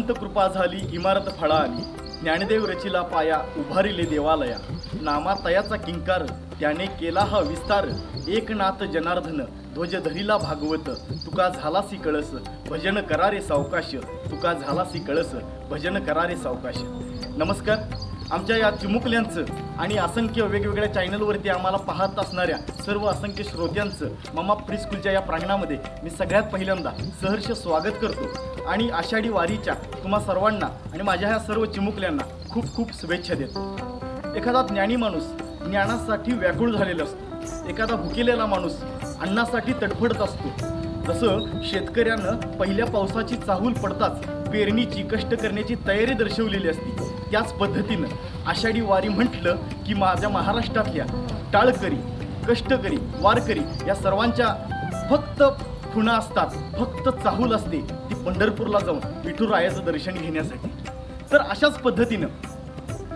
अनंत कृपा झाली इमारत फळा आली ज्ञानदेव रचिला पाया उभारिले देवालया. नामा तयाचा किंकार त्याने केला हा विस्तार. एकनाथ जनार्दन ध्वज धरिला भागवत तुका झालासी कळस भजन करारे सावकाश. तुका झालासी कळस भजन करारे सावकाश. नमस्कार. आमच्या या चिमुकल्यांचं आणि असंख्य वेगवेगळ्या चॅनलवरती आम्हाला पाहत असणाऱ्या सर्व असंख्य श्रोत्यांचं ममा प्रीस्कूलच्या या प्रांगणामध्ये मी सगळ्यात पहिल्यांदा सहर्ष स्वागत करतो. आणि आषाढी वारीच्या तुम्हा सर्वांना आणि माझ्या ह्या सर्व चिमुकल्यांना खूप खूप शुभेच्छा देतो. एखादा ज्ञानी माणूस ज्ञानासाठी व्याकुळ झालेला असतो. एखादा भुकेलेला माणूस अन्नासाठी तडफडत असतो. तसं शेतकऱ्यानं पहिल्या पावसाची चाहूल पडताच पेरणीची कष्ट करण्याची तयारी दर्शवलेली असते त्याच पद्धतीनं आषाढी वारी म्हटलं की माझ्या महाराष्ट्रातल्या टाळकरी कष्टकरी वारकरी या सर्वांच्या फक्त खुणा असतात फक्त चाहूल असते ती पंढरपूरला जाऊन विठुरायाचं दर्शन घेण्यासाठी. तर अशाच पद्धतीनं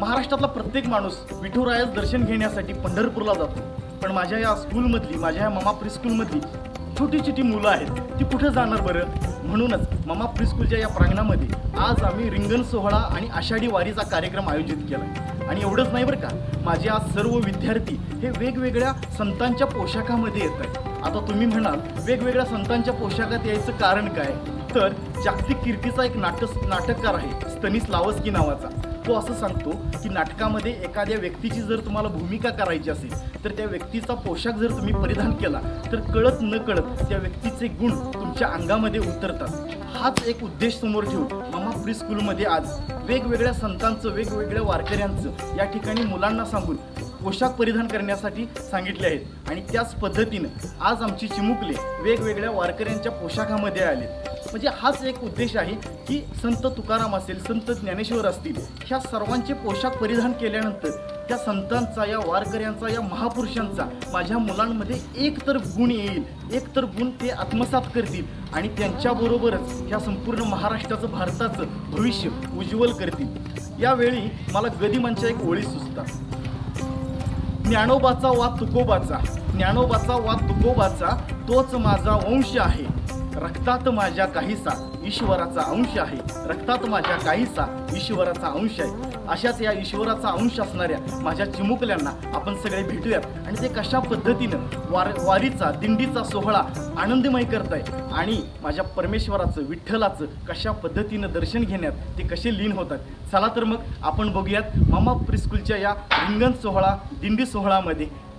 महाराष्ट्रातला प्रत्येक माणूस विठुरायाचं दर्शन घेण्यासाठी पंढरपूरला जातो. पण माझ्या या स्कूलमधली माझ्या या ममा प्री स्कूलमधली छोटी छोटी मुलं आहेत ती कुठं जाणार बरं? म्हणूनच ममा प्रिस्कूलच्या या प्रांगणामध्ये आज आम्ही रिंगण सोहळा आणि आषाढी वारीचा कार्यक्रम आयोजित केला. आणि एवढंच नाही बरं का माझे आज सर्व विद्यार्थी हे वेगवेगळ्या संतांच्या पोशाखामध्ये येत आहेत. आता तुम्ही म्हणाल वेगवेगळ्या संतांच्या पोशाखात यायचं कारण काय? तर जागतिक कीर्तीचा एक नाटक नाटककार आहे स्तनिस लावस्की नावाचा. तो असं सांगतो की नाटकामध्ये एखाद्या व्यक्तीची जर तुम्हाला भूमिका करायची असेल तर त्या व्यक्तीचा पोशाख जर तुम्ही परिधान केला तर कळत न कळत त्या व्यक्तीचे गुण तुमच्या अंगामध्ये उतरतात. हाच एक उद्देश समोर ठेवून मामा प्री स्कूलमध्ये आज वेगवेगळ्या संतांचं वेगवेगळ्या वारकऱ्यांचं या ठिकाणी मुलांना सांगून पोशाख परिधान करण्यासाठी सांगितले आहेत. आणि त्याच पद्धतीनं आज आमची चिमुकले वेगवेगळ्या वारकऱ्यांच्या पोशाखामध्ये आले. म्हणजे हाच एक उद्देश आहे की संत तुकाराम असेल संत ज्ञानेश्वर असतील ह्या सर्वांचे पोशाख परिधान केल्यानंतर त्या संतांचा या वारकऱ्यांचा या महापुरुषांचा माझ्या मुलांमध्ये एक तर गुण येईल एक तर गुण ते आत्मसात करतील आणि त्यांच्याबरोबरच ह्या संपूर्ण महाराष्ट्राचं भारताचं भविष्य उज्ज्वल करतील. यावेळी मला गदिमांच्या एक ओळी सुचतात. ज्ञानोबाचा वा तुकोबाचा. ज्ञानोबाचा वा तुकोबाचा तोच माझा वंश आहे. रक्तात माझ्या काहीसा ईश्वराचा अंश आहे. रक्तात माझ्या काहीसा ईश्वराचा अंश आहे. अशाच या ईश्वराचा अंश असणाऱ्या माझ्या चिमुकल्यांना आपण सगळे भेटूयात. आणि ते कशा पद्धतीनं वार वारीचा दिंडीचा सोहळा आनंदमय करताय आणि माझ्या परमेश्वराचं विठ्ठलाचं कशा पद्धतीनं दर्शन घेण्यात ते कसे लीन होतात. चला तर मग आपण बघूयात मामा प्रिस्कूलच्या या रिंगण सोहळा दिंडी सोहळामध्ये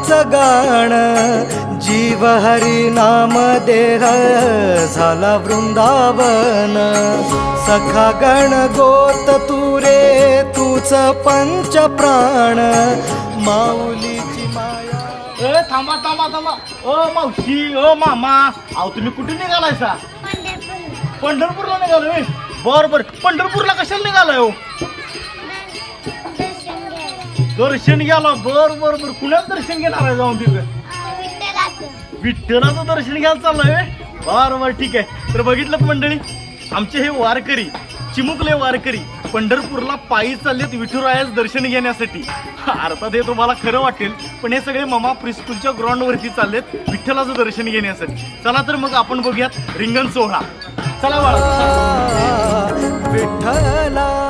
मृदुंगाचं गाण. जीव हरी नाम देह झाला वृंदावन. सखा गण गोत तुरे तूच पंच प्राण. माऊलीची माया. ए थांबा थांबा थांबा. ओ मावशी ओ मामा. अहो तुम्ही कुठे निघालायसा? पंढरपूरला निघालोय? बर बर. पंढरपूरला कशाला निघालाय हो? दर्शन घ्यायला बर बर बर. कुणाच दर्शन घेणार आहे जाऊन तिथं विठ्ठलाचं दर्शन घ्यायला चाललंय व्हय? बर बर ठीक आहे. तर बघितलं मंडळी? आमचे हे वारकरी चिमुकले वारकरी पंढरपूरला पायी चाललेत विठुरायाचं दर्शन घेण्यासाठी. अर्थात हे तुम्हाला खरं वाटेल पण हे सगळे ममा प्रिस्कूलच्या ग्राउंडवरती चाललेत विठ्ठलाचं दर्शन घेण्यासाठी. चला तर मग आपण बघूयात रिंगण सोहळा. चला बाळा. विठ्ठला.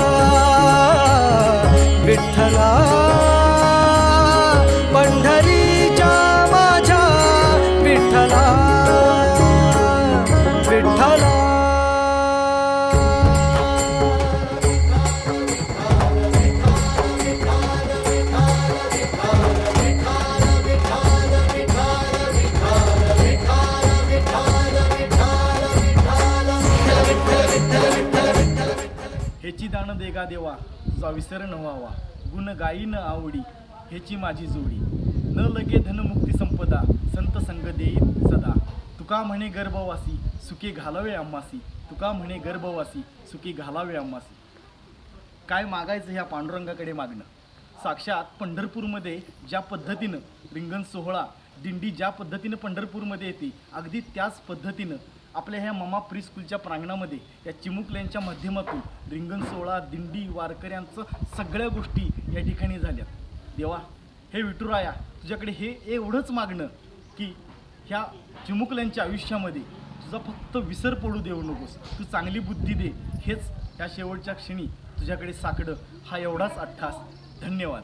विठ्ठला हेची दान देगा देवा तुझा विसर न व्हावा. गुण गायी न आवडी ह्याची माझी जोडी. न लगे धनमुक्ती संपदा संत संग देईन सदा. तुका म्हणे गर्भवासी सुखी घालावे अम्मासी. तुका म्हणे गर्भवासी सुखी घालावे अम्मासी. काय मागायचं ह्या पांडुरंगाकडे मागणं? साक्षात पंढरपूरमध्ये ज्या पद्धतीनं रिंगण सोहळा दिंडी ज्या पद्धतीनं पंढरपूरमध्ये येते अगदी त्याच पद्धतीनं आपल्या ह्या ममा प्री स्कूलच्या प्रांगणामध्ये या चिमुकल्यांच्या माध्यमातून रिंगण सोहळा दिंडी वारकऱ्यांचं सगळ्या गोष्टी या ठिकाणी झाल्या. देवा हे विठुराया तुझ्याकडे हे एवढंच मागणं की ह्या चिमुकल्यांच्या आयुष्यामध्ये तुझा फक्त विसर पडू देऊ नकोस. तू चांगली बुद्धी दे. हेच ह्या शेवटच्या क्षणी तुझ्याकडे साकडं. हा एवढाच अठ्ठास धन्यवाद.